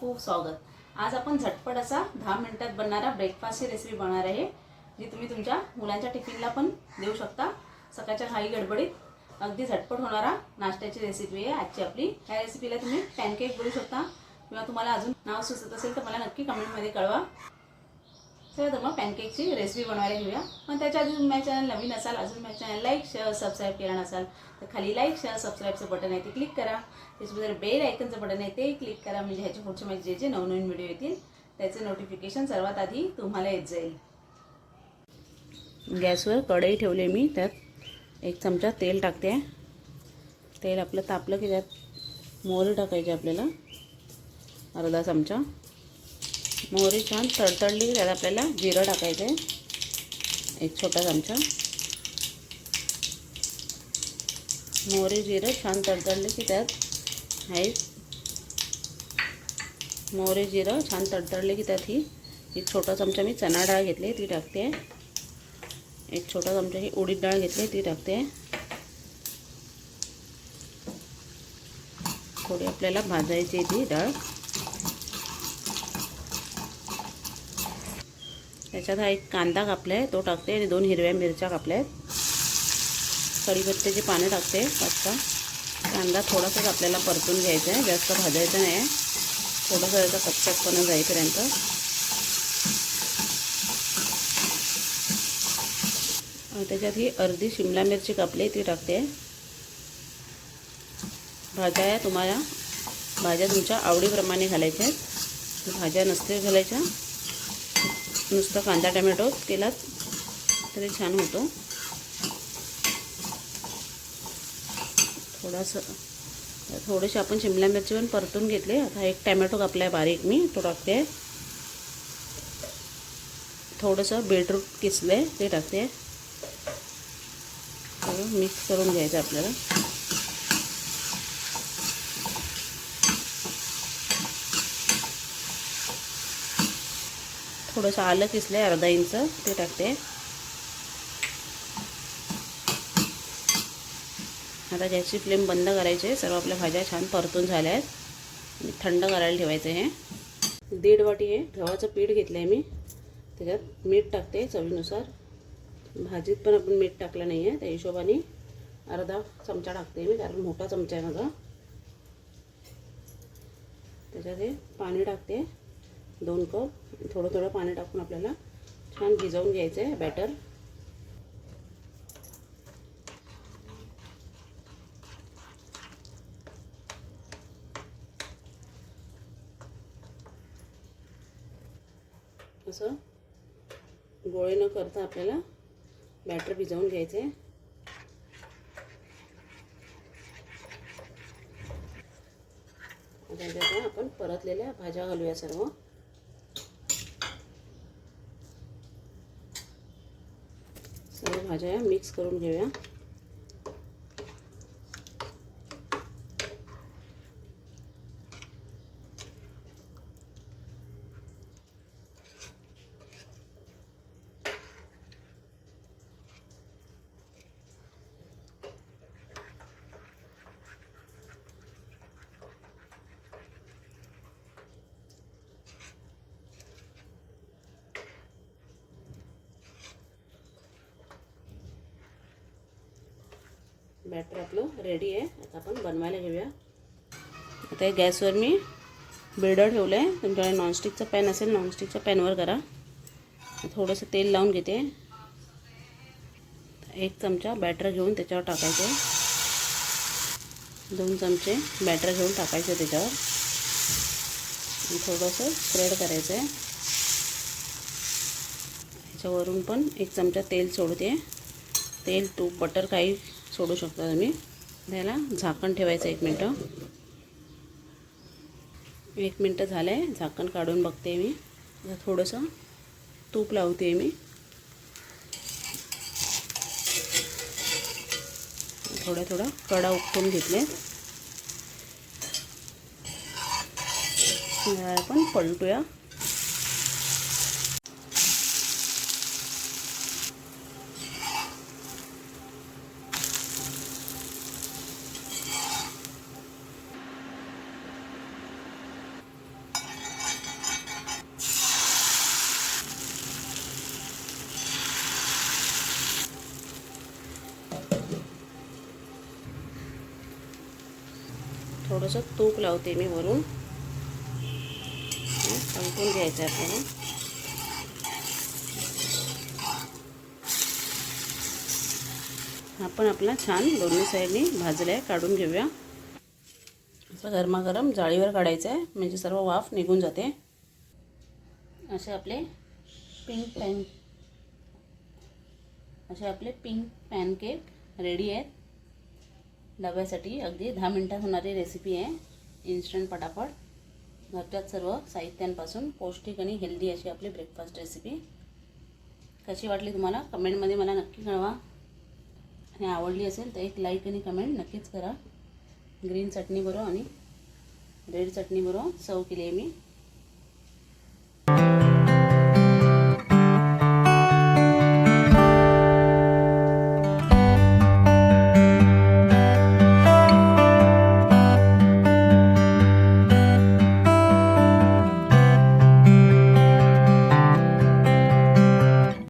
खूप स्वागत. आज आपण झटपट असा दहा मिनिटात बनणारा ब्रेकफास्टची रेसिपी बनणार आहे जी तुम्ही तुमच्या मुलांच्या टिफिनला पण देऊ शकता. सकाळच्या घाई गडबडीत अगदी झटपट होणारा नाश्त्याची रेसिपी आहे. आजची आपली या रेसिपीला तुम्ही पॅनकेक बोलू शकता. किंवा तुम्हाला अजून नाव सुचत असेल तर मला नक्की कमेंटमध्ये कळवा. चला तर मग पॅनकेकची रेसिपी बनवायला घेऊया. पण त्याच्या अजून माझ्या चॅनल नवीन असाल अजून माझ्या चॅनल लाईक शेअर सबस्क्राईब केला नसाल तर खाली लाईक शेअर सबस्क्राईबचं बटन आहे ते क्लिक करा. त्याच्याबद्दल बेल आयकनचं बटन आहे ते क्लिक करा. म्हणजे ह्याच्या पुढचे माझे जे जे नवनवीन व्हिडिओ येतील त्याचे नोटिफिकेशन सर्वात आधी तुम्हाला येत जाईल. गॅसवर कढई ठेवली मी त्यात एक चमचा तेल टाकते. तेल आपलं तापलं की त्यात मोहरी टाकायची आपल्याला. अर्धा चमचा. मोहरी छान तडतडली की त्यात आपल्याला जिरं टाकायचं आहे एक छोटा चमचा. मोहरी जिरं छान तडतडले की त्यात आहे मोहरी जिरं छान तडतडले की त्यात ही एक छोटा चमचा मी चणा डाळ घेतली ती टाकते. एक छोटा चमचा ही उडीद डाळ घेतली ती टाकते. थोडी आपल्याला भाजायची आहे ती डाळ. त्याच्यात हा एक कांदा कापला आहे तो टाकते आणि दोन हिरव्या मिरच्या कापल्या आहेत कढीपत्त्याची पानं टाकते पाच कांदा थोडासाच आपल्याला परतून घ्यायचा आहे जास्त भाजायचं नाही आहे. थोडंसं त्याचा कच्चटपणा जाईपर्यंत. त्याच्यात ही अर्धी शिमला मिरची कापली ती टाकते. भाज्या आहे तुम्हाला भाज्या तुमच्या आवडीप्रमाणे घालायच्या आहेत. भाज्या नसतील घालायच्या नुसतं कांदा टमॅटो केलात तरी छान होतो. थोडंसं थोडेसे आपण शिमला मिरची पण परतून घेतले. आता एक टॅमॅटो कापला आहे बारीक मी तो टाकते. थोडंसं बीटरूट किसलं आहे ते टाकते. आहे मिक्स करून घ्यायचं आपल्याला. थोडंसं आलं किसलं आहे अर्धा इंच ते टाकते. आता गॅसची फ्लेम बंद करायची आहे. सर्व आपल्या भाज्या छान परतून झाल्या आहेत. आणि थंड करायला ठेवायचं आहे. दीड वाटी आहे गव्हाचं पीठ घेतलं आहे मी. त्याच्यात मीठ टाकते चवीनुसार. भाजीत पण आपण मीठ टाकलं नाही आहे. त्या हिशोबाने अर्धा चमचा टाकते मी. कारण मोठा चमचा आहे माझा. त्याच्यात हे पाणी टाकते. दोन कप. थोडं थोडं पाणी टाकून आपल्याला छान भिजवून घ्यायचं आहे बॅटर असं गोळे न करता आपल्याला बॅटर भिजवून घ्यायचं आता आपण परतलेल्या भाज्या घालूया सर्व. सर्व भाज्या मिक्स करून घेऊया. बॅटर आपलं रेडी आहे. आता आपण बनवायला घेऊया. आता हे गॅसवर मी बिल्डर ठेवलं आहे तुमच्याकडे नॉनस्टिकचं पॅन असेल नॉनस्टिकच्या पॅनवर करा. थोडंसं तेल लावून घेते. एक चमचा बॅटर घेऊन त्याच्यावर टाकायचं. दोन चमचे बॅटर घेऊन टाकायचं त्याच्यावर. थोडंसं स्प्रेड करायचं आहे ह्याच्यावरून पण एक चमचा तेल सोडते. तेल तूप बटर काही सोडू शकता तुम्ही. त्याला झाकण ठेवायचं एक मिनटं. एक मिनटं झालं आहे झाकण काढून बघते मी. थोडंसं तूप लावते मी. थोडं थोडं कडा उपटून घेतले आपण पलटूया. थोडंसं तूप लावते मी वरून. संपून घ्यायचं आहे आपल्याला. आपण आपला छान दोन्ही साईडनी भाजल्या आहे काढून घेऊया. असं गरमागरम जाळीवर काढायचं आहे म्हणजे सर्व वाफ निघून जाते. असे आपले पिंक पॅन असे आपले पिंक पॅनकेक रेडी आहेत. डब्यासाठी अगदी दहा मिनटात होणारी रेसिपी आहे. इन्स्टंट पटापट. घरच्यात सर्व साहित्यांपासून पौष्टिक आणि हेल्दी अशी आपली ब्रेकफास्ट रेसिपी कशी वाटली तुम्हाला? कमेंटमध्ये मला नक्की कळवा. आणि आवडली असेल तर एक लाईक आणि कमेंट नक्कीच करा. ग्रीन चटणी बरोबर आणि रेड चटणी बरोबर सर्व केली आहे मी.